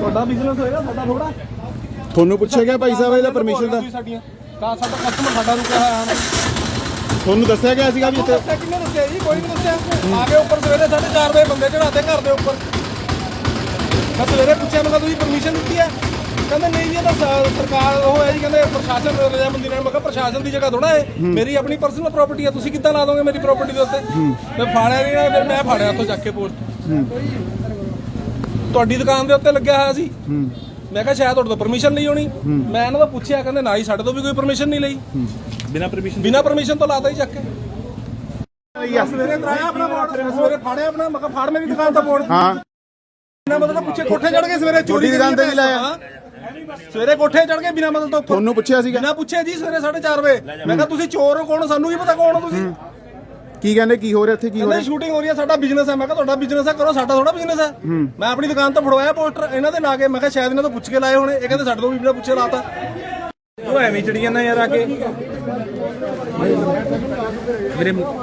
ਤੁਹਾਡਾ ਬਿਜ਼ਨਸ ਹੋਏਗਾ ਸਾਡਾ ਥੋੜਾ ਤੁਹਾਨੂੰ ਪੁੱਛਿਆ ਗਿਆ ਭਾਈ ਸਾਹਿਬ ਇਹਦਾ ਪਰਮਿਸ਼ਨ ਦਾ? ਸਾਡੀਆਂ। ਕਾ ਸਾਡਾ ਕਸਟਮਰ ਸਾਡਾ ਰੁਕਿਆ ਹੋਇਆ ਹੈ ਤੁਹਾਨੂੰ ਦੱਸਿਆ ਗਿਆ ਸੀਗਾ ਵੀ ਇੱਥੇ ਦੱਸਿਆ ਕਿੰਨੇ ਦੱਸਿਆ ਜੀ? ਕੋਈ ਨਹੀਂ ਦੱਸਿਆ। ਆ ਕੇ ਉੱਪਰ ਸਵੇਰੇ 4:30 ਵਜੇ ਬੰਦੇ ਚੜਾਤੇ ਘਰ ਦੇ ਉੱਪਰ। ਮੈਂ ਸਵੇਰੇ ਪੁੱਛਿਆ ਮੈਂ ਕਿਹਾ ਤੁਸੀਂ ਪਰਮਿਸ਼ਨ ਦਿੱਤੀ ਹੈ? ਕਹਿੰਦੇ ਨਹੀਂ ਜੀ ਇਹ ਤਾਂ ਸ- ਸਰਕਾਰ ਉਹ ਹੈ ਜੀ ਕਹਿੰਦੇ ਪ੍ਰਸ਼ਾਸਨ ਰਜਾਮੰਦੀ ਨਾਲ। ਮੈਂ ਕਿਹਾ ਪ੍ਰਸ਼ਾਸਨ ਦੀ ਜਗ੍ਹਾ ਥੋੜਾ ਹੈ। ਮੇਰੀ ਆਪਣੀ ਪਰਸਨਲ ਪ੍ਰਾਪਰਟੀ ਹੈ। ਤੁਸੀਂ ਕਿੱਦਾਂ ਲਾ ਦੋਗੇ ਮੇਰੀ ਪ੍ਰਾਪਰਟੀ ਦੇ ਉੱਤੇ? ਮੈਂ ਫਾੜਿਆ ਨਹੀਂ ਨਾ ਫਿਰ ਮੈਂ ਫਾੜਿਆ ਉੱਥੋਂ ਚੱਕ ਕੇ ਪੋਸਟ ਤੁਹਾਡੀ ਦੁਕਾਨ ਦੇ ਉੱਤੇ ਲੱਗਿਆ ਹੋਇਆ ਸੀ। ਮੈਂ ਕਿਹਾ ਸ਼ਾਇਦ ਤੁਹਾਡੇ ਤੋਂ ਪਰਮਿਸ਼ਨ ਲਈ ਹੋਣੀ। ਮੈਂ ਇਹਨਾਂ ਤੋਂ ਪੁੱਛਿਆ ਕਹਿੰਦੇ ਨਾ ਹੀ ਸਾਡੇ ਤੋਂ ਵੀ ਕੋਈ ਪਰਮਿਸ਼ਨ ਨਹੀਂ ਲਈ। ਬਿਨਾ ਪਰਮਿਸ਼ਨ ਬਿਨਾ ਪਰਮਿਸ਼ਨ ਤੋਂ ਲਾਤਾ ਹੀ ਚੱਕ ਕੇ। ਸਵੇਰੇ ਤਰਾਇਆ ਆਪਣਾ ਬੋਰਡ ਸਵੇਰੇ ਫਾੜਿਆ ਆਪਣਾ ਮੈਂ ਕਿਹਾ ਫਾੜ ਮੇਰੀ ਦੁਕਾਨ ਦਾ ਬੋਰਡ ਹਾਂ। ਬਿਨਾ ਮਤਲਬ ਪੁੱਛੇ ਕੋਠੇ ਚੜ ਕੇ ਸਵੇਰੇ ਚੋਰੀ ਤੁਹਾਡੀ ਦੁਕਾਨ ਤੇ ਵੀ ਲਾਇਆ? ਹਾਂ। ਸਵੇਰੇ ਕੋਠੇ ਚੜ ਕੇ ਬਿਨਾ ਮਤਲਬ ਤੋਂ ਤੁਹਾਨੂੰ ਪੁੱਛਿਆ ਸੀਗਾ। ਬਿਨਾ ਪੁੱਛੇ ਜੀ ਸਵੇਰੇ 4:30 ਵਜੇ। ਮੈਂ ਕਿਹਾ ਤੁਸੀਂ ਚੋਰ ਹੋ ਕੌਣ ਸਾਨੂੰ ਕੀ ਪਤਾ ਕੌਣ ਹੋ ਤੁਸੀਂ? ਕੀ ਕਹਿੰਦੇ ਕੀ ਹੋ ਰਿਹਾ ਇੱਥੇ ਕੀ ਹੋ ਕਹਿੰਦੇ ਰਿਹਾ? ਸ਼ੂਟਿੰਗ ਹੋ ਰਹੀ ਹੈ ਸਾਡਾ ਬਿਜ਼ਨਸ ਹੈ। ਮੈਂ ਕਿਹਾ ਤੁਹਾਡਾ ਬਿਜ਼ਨਸ ਹੈ ਕਰੋ ਸਾਡਾ ਥੋੜਾ ਬਿਜ਼ਨਸ ਹੈ। ਮੈਂ ਆਪਣੀ ਦੁਕਾਨ ਤੋਂ ਫੜਵਾਇਆ ਪੋਸਟਰ ਇਹਨਾਂ ਦੇ ਲਾ ਕੇ ਮੈਂ ਕਿਹਾ ਸ਼ਾਇਦ ਇਹਨਾਂ ਤੋਂ ਪੁੱਛ ਕੇ ਲਾਏ ਹੋਣੇ ਇਹ ਕਹਿੰਦੇ ਸਾਡੇ ਤੋਂ ਵੀ ਬਿਨਾ ਪੁੱਛੇ ਲਾਤਾ। ਉਹ ਐਵੇਂ ਚੜੀ ਜਾਂਦਾ ਯਾਰ ਆ ਕੇ। ਮੇਰੇ